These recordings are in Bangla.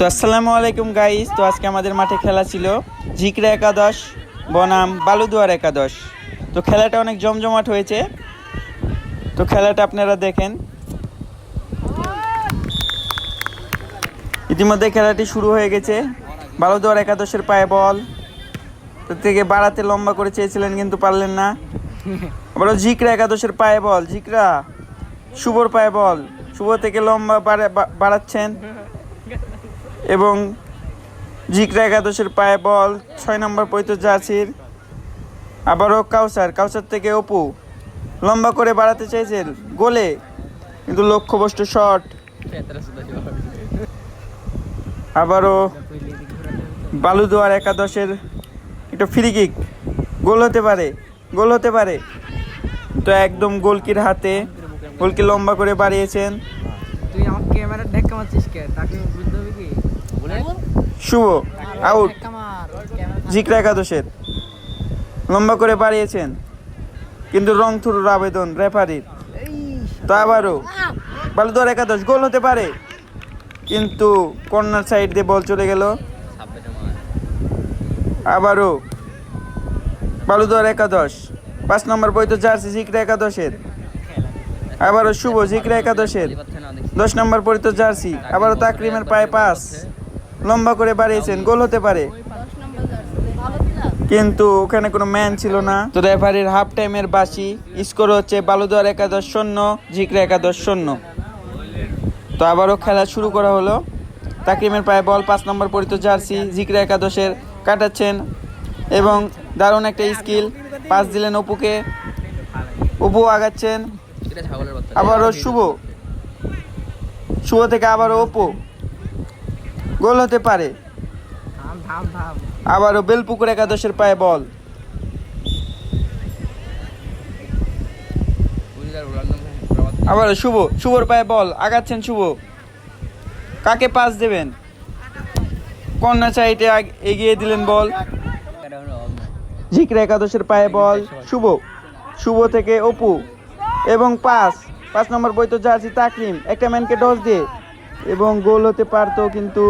তো আসসালামু আলাইকুম গাইস তো আজকে আমাদের মাঠে খেলা ছিল ঝিকরা একাদশ, বনাম, বালুদুয়ার একাদশ। তো খেলাটা অনেক জমজমাট হয়েছে। তো খেলাটা আপনারা দেখেন। ইতিমধ্যে খেলাটি শুরু হয়ে গেছে। বালুদুয়ার একাদশের পায়ে বল। থেকে বাড়াতে লম্বা করে চেয়েছিলেন, কিন্তু পারলেন না। আবার ঝিকরা একাদশের পায়ে বল। ঝিকরা শুভর পায়ে বল। শুভ থেকে লম্বা বাড়া- বাড়াচ্ছেন। এবং জিকরা একাদশের পায়ে বল, ছয় নম্বর পৈত জার্সির। আবারও কাউসার কাউসার থেকে অপু। লম্বা করে বাড়াতে চাইছেন, গোলে। কিন্তু লক্ষ্যবস্তু শট। আবারও বালুদুয়ার একাদশের একটা ফ্রি কিক গোল হতে পারে, গোল হতে পারে। তো একদম গোলকির হাতে, গোলকি লম্বা করে বাড়িয়েছেন। তুই আমার ক্যামেরা মারছিস কে? তাকে বুঝতে হবে কি? শুভ আউট জিকরা একাদশের। লম্বা করে বাড়িয়েছেন কিন্তু রং থুরুর আবেদন রেফারির। তো আবারও বালুদুয়ার একাদশ গোল হতে পারে। কিন্তু কর্নার সাইড দিয়ে বল চলে গেল। আবারও বালুদুয়ার একাদশ। পাঁচ নম্বর বই তো জার্সি জিকরা একাদশের। আবারও শুভ জিকরা একাদশের। দশ নম্বর পরিত জার্সি আবারও তাকরিমের পায়ে পাস। লম্বা করে বাড়িয়েছেন, গোল হতে পারে। কিন্তু ওখানে কোনো ম্যান ছিল না। তো রেফারির হাফ টাইমের বাসি স্কোর হচ্ছে বালুদুয়ার একাদশ শূন্য, জিকরা একাদশ শূন্য। তো আবারও খেলা শুরু করা হলো। তাকিমের পায়ে বল, পাঁচ নম্বর পরিত জার্সি, জিকরা একাদশের কাটাচ্ছেন। এবং দারুণ একটা স্কিল, পাস দিলেন অপুকে। অপু আগাচ্ছেন। আবারও শুভ। শুভ থেকে আবারও অপু। গোল হতে পারে। আবারও বেলপুকুর একাদশের পায়ে বল। আবারও শুভ শুভর পায়ে বল। আগাচ্ছেন শুভ। কাকে পাস দেবেন? কন্যা সাইডে এগিয়ে দিলেন বল। ঝিকরা একাদশের পায়ে বল। শুভ। শুভ থেকে অপু। এবং পাস। পাঁচ নম্বর বই তো জার্সি তাকরিম। একটা ম্যানকে ডস দিয়ে এবং গোল হতে পারতো কিন্তু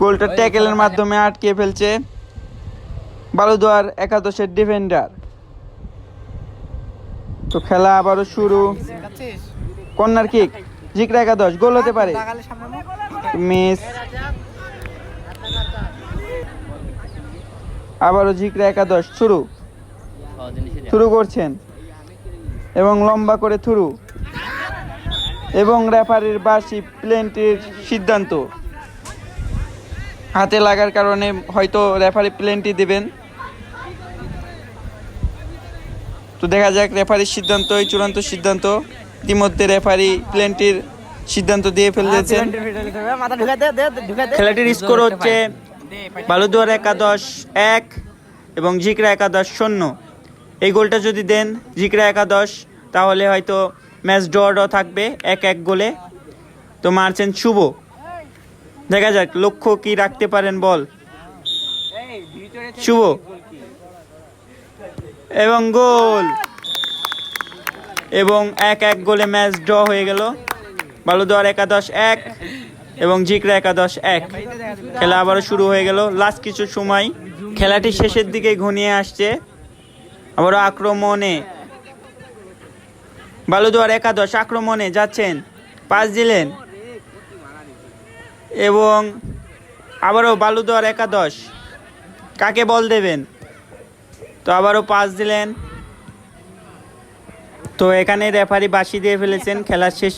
গোলটা ট্যাকেলের মাধ্যমে আটকে ফেলছে বালুদুয়ার একাদশের ডিফেন্ডার। তো খেলা আবারও শুরু। কর্নার কিক, জিকরা একাদশ, গোল হতে পারে। মিস। আবারও জিকরা একাদশ শুরু শুরু করছেন এবং লম্বা করে থুরু। এবং রেফারির বাসি প্লেনটির সিদ্ধান্ত। হাতে লাগার কারণে হয়তো রেফারি প্লেনটি দেবেন। তো দেখা যাক রেফারির সিদ্ধান্তই চূড়ান্ত সিদ্ধান্ত। ইতিমধ্যে রেফারি প্লেনটির সিদ্ধান্ত দিয়ে ফেলেছেন দে খেলাটির স্কোর হচ্ছে বালুদুয়ার একাদশ এক এবং জিকরা একাদশ শূন্য। এই গোলটা যদি দেন জিকরা একাদশ তাহলে হয়তো ম্যাচ ড্র ড্র থাকবে এক এক গোলে। তো মারছেন শুভ। দেখা যাক, লক্ষ্য কি রাখতে পারেন বল। শুভ। এবং গোল। এবং এক এক গোলে ম্যাচ ড্র হয়ে গেল। বালুদুয়ার একাদশ এক এবং জিকরা একাদশ এক। খেলা আবারও শুরু হয়ে গেল। লাস্ট কিছু সময়। খেলাটি শেষের দিকে ঘনিয়ে আসছে। আবারও আক্রমণে বালুদুয়ার একাদশ আক্রমণে যাচ্ছেন, পাস দিলেন। এবং আবারও বালুদুয়ার একাদশ, কাকে বল দেবেন? তো আবারও পাস দিলেন। তো এখানে রেফারি বাসি দিয়ে ফেলেছেন, খেলা শেষ।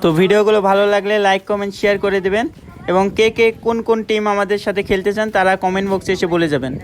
তো ভিডিওগুলো ভালো লাগলে লাইক, কমেন্ট, শেয়ার করে দেবেন। এবং কে কে কোন কোন টিম আমাদের সাথে খেলতে চান, তারা কমেন্ট বক্সে এসে বলে যাবেন।